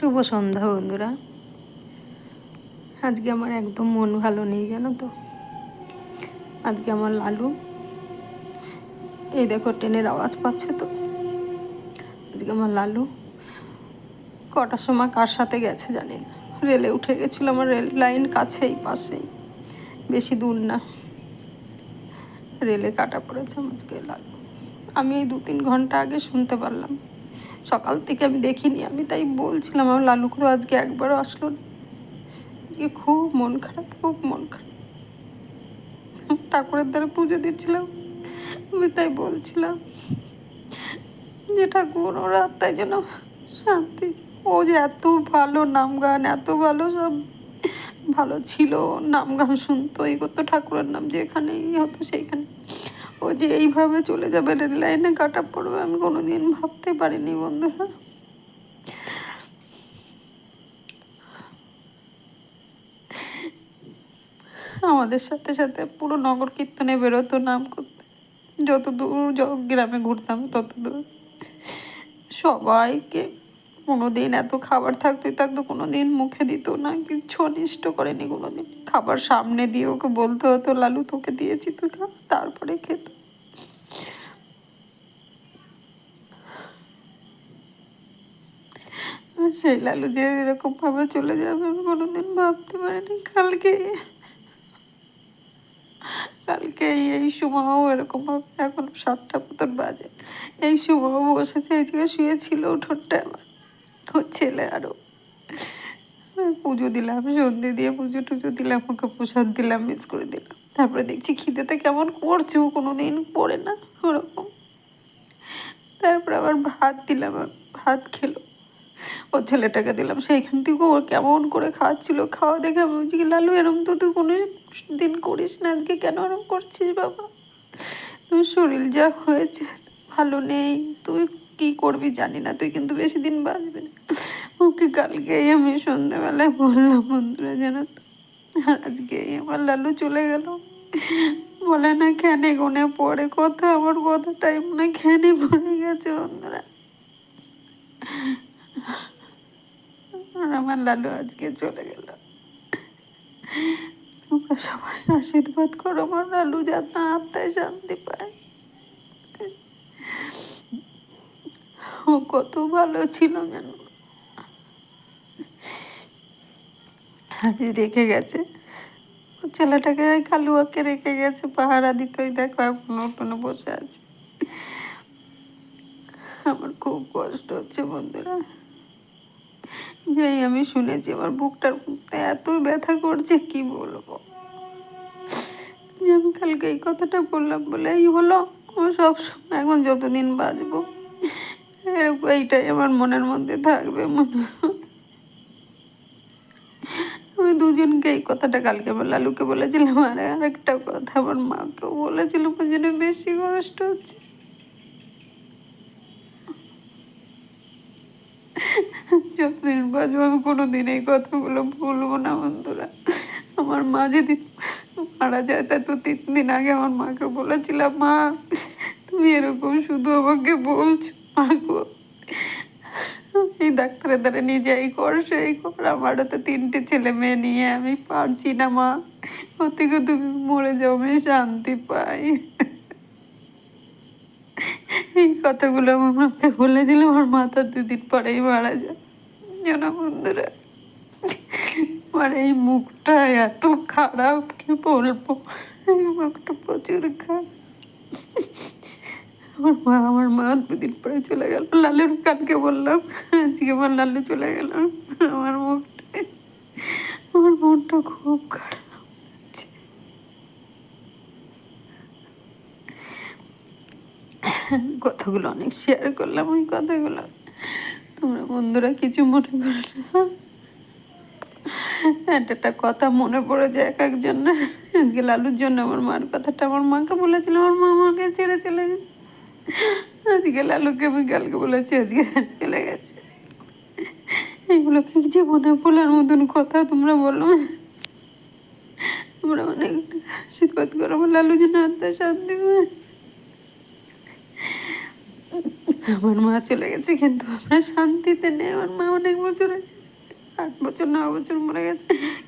শুভ সন্ধ্যা, বন্ধুরা। আজকে আমার একদম মন ভালো নেই, জানো তো। আজকে আমার লালু। এই দেখো, ট্রেনের আওয়াজ পাচ্ছে তো। আজকে আমার লালু। কটার সময় কার সাথে গেছে জানি না। রেলে উঠে গেছিল আমার রেল লাইন কাছেই, পাশেই। বেশি দূর না। রেলে কাটা পড়েছে আজকে লালু। আমি এই দু তিন ঘণ্টা আগে শুনতে পারলাম। সকাল থেকে আমি দেখিনি, আমি তাই বলছিলাম, আমার লালু করে আজকে একবারও আসলো না। আজকে খুব মন খারাপ, খুব মন খারাপ। ঠাকুরের দ্বারা পুজো দিচ্ছিলাম, আমি তাই বলছিলাম যে ঠাকুর, ওরা তাই যেন শান্তি, ও যে এত ভালো নাম গান, এত ভালো সব, ভালো ছিল নাম গান শুনতো, এই করতো ঠাকুরের নাম যেখানেই হতো সেইখানে। ও যে এইভাবে চলে যাবে রেল লাইনে কাটা পড়বে, আমি কোনোদিন ভাবতে পারিনি বন্ধুরা আমাদের সাথে সাথে পুরো নগর কীর্তনে বেরোতো নাম করতে। যত দূর গ্রামে ঘুরতাম, তত দূর। সবাইকে কোনো দিন এত খাবার থাকতে থাকতো কোনো দিন মুখে দিত না, কিচ্ছু অনিষ্ট করেনি কোনো দিন খাবার সামনে দিয়ে ওকে বলতে হতো, লালু তোকে দিয়েছি, তুই খা। তারপরে খেত। সেই লালু যে এরকম ভাবে চলে যাবে, আমি কোনোদিন ভাবতে পারিনি। কালকে কালকে এই- সময়ও এরকম ভাবে এখন সাতটা মতন বাজে। এই সময়ও বসেছে এদিকে শুয়েছিল উঠোনটা আমার, ওর ছেলে আরও। পুজো দিলাম, সন্ধে দিয়ে পুজো টুজো দিলাম, ওকে প্রসাদ দিলাম, মিস করে দিলাম। তারপরে দেখছি খিদেতে কেমন করছে, ও কোনো দিন পড়ে না, ওরকম। তারপর আবার ভাত দিলাম, ভাত খেলো। ও ছেলেটাকে দিলাম, সেইখান থেকে ও কেমন করে খাচ্ছিল, খাওয়া দেখে আমি বলছি, লালু, এরম তো তুই কোনো দিন করিস না, আজকে কেন এরম করছিস বাবা? তোর শরীর যা হয়েছে, ভালো নেই তুই কি করবি জানি না, তুই কিন্তু বেশি দিন বাঁচবি না। ওকে কালকেই আমি সন্ধ্যেবেলায় বললাম, বন্ধুরা, যেন আর আজকেই আমার লালু চলে গেল। বলে, না, খেনে গুনে পড়ে, কথা, আমার কথাটাই মনে হয় খেনে পড়ে গেছে, বন্ধুরা। আর আমার লালু আজকে চলে গেল। তোমরা সবাই আশীর্বাদ করো, আমার লালু যাতে আত্মায় শান্তি পায়। ও কত ভালো ছিল আর রেখে গেছে। ছেলেটাকে কালুয়াকে রেখে গেছে, পাহারা দিতে ওই দেখো এখন উঠোনে বসে আছে। আমার খুব কষ্ট হচ্ছে বন্ধুরা। যেই, আমি শুনেছি আমার বুকটার এত ব্যথা করছে, কি বলব? যে আমি কালকে এই কথাটা বললাম বলে, এই হলো, আমার সব সময় এখন যতদিন বাঁচবো, এরকম এইটাই আমার মনের মধ্যে থাকবে মনে আমি দুজনকে এই কথাটা কালকে আমার লালুকে বলেছিলাম, আর আরেকটা কথা আমার মাকেও বলেছিলাম ওই জন্য বেশি কষ্ট হচ্ছে। যতদিন বাঁচবো আমি কোনোদিন এই কথাগুলো ভুলবো না, বন্ধুরা। আমার মা যেদিন মারা যায়, তা তো তিন দিন আগে আমার মাকে বলেছিলাম, মা, তুমি এরকম শুধু আমাকে বলছো, মা গো। এই ডাক্তারের দ্বারা নিজে এই কর, সেই কর। আমারও তো তিনটে ছেলে মেয়ে নিয়ে আমি পারছি না, মা। ও থেকে তুমি মরে যাও, আমি শান্তি পাই। এই কথাগুলো আমার মাকে বলেছিলাম আমার মাথা দুদিন পরেই মারা যায়। জানো বন্ধুরা? আমার এই মুখটা এত খারাপ, কি বলব? এই মুখটা প্রচুর খারাপ। আমার মা আমার মা দুদিন পরে চলে গেল। লালুর কালকে বললাম, আজকে আমার লালু চলে গেল। আমার মুখটা, আমার মনটা খুব খারাপ। কথাগুলো অনেক শেয়ার করলাম, ওই কথাগুলো। বন্ধুরা কিছু মনে করো না। একটা কথা মনে পড়ে যায় এক একজন। আজকে লালুর জন্য আমার মার কথাটা আমার মাকে বলেছিলাম আমার মা আমাকে ছেড়ে চলে গেছে। আজকে লালুকে আমি কালকে বলেছি, আজকে চলে গেছে। এগুলো কি যে মনে পড়ার মতন কথা তোমরা বলো। তোমরা অনেক আশীর্বাদ করো লালু যেন আত্মা শান্তি পায়। আমার মা চলে গেছে, কিন্তু আমরা শান্তিতে নেই। আমার মা অনেক বছর আট বছর, ন বছর মরে গেছে।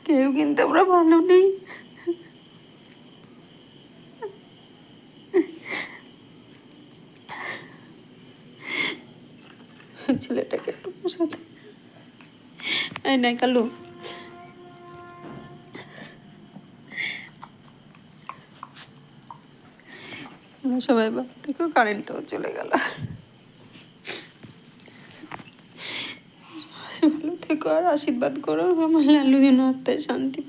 কেউ কিন্তু আমরা ভালো নেই। ছেলেটাকে একটু পোষাতে। এই নাই কালু। সবাই থেকেও কারেন্টও চলে গেল। আর আশীর্বাদ করো আমার লালু যেন আত্মায় শান্তি।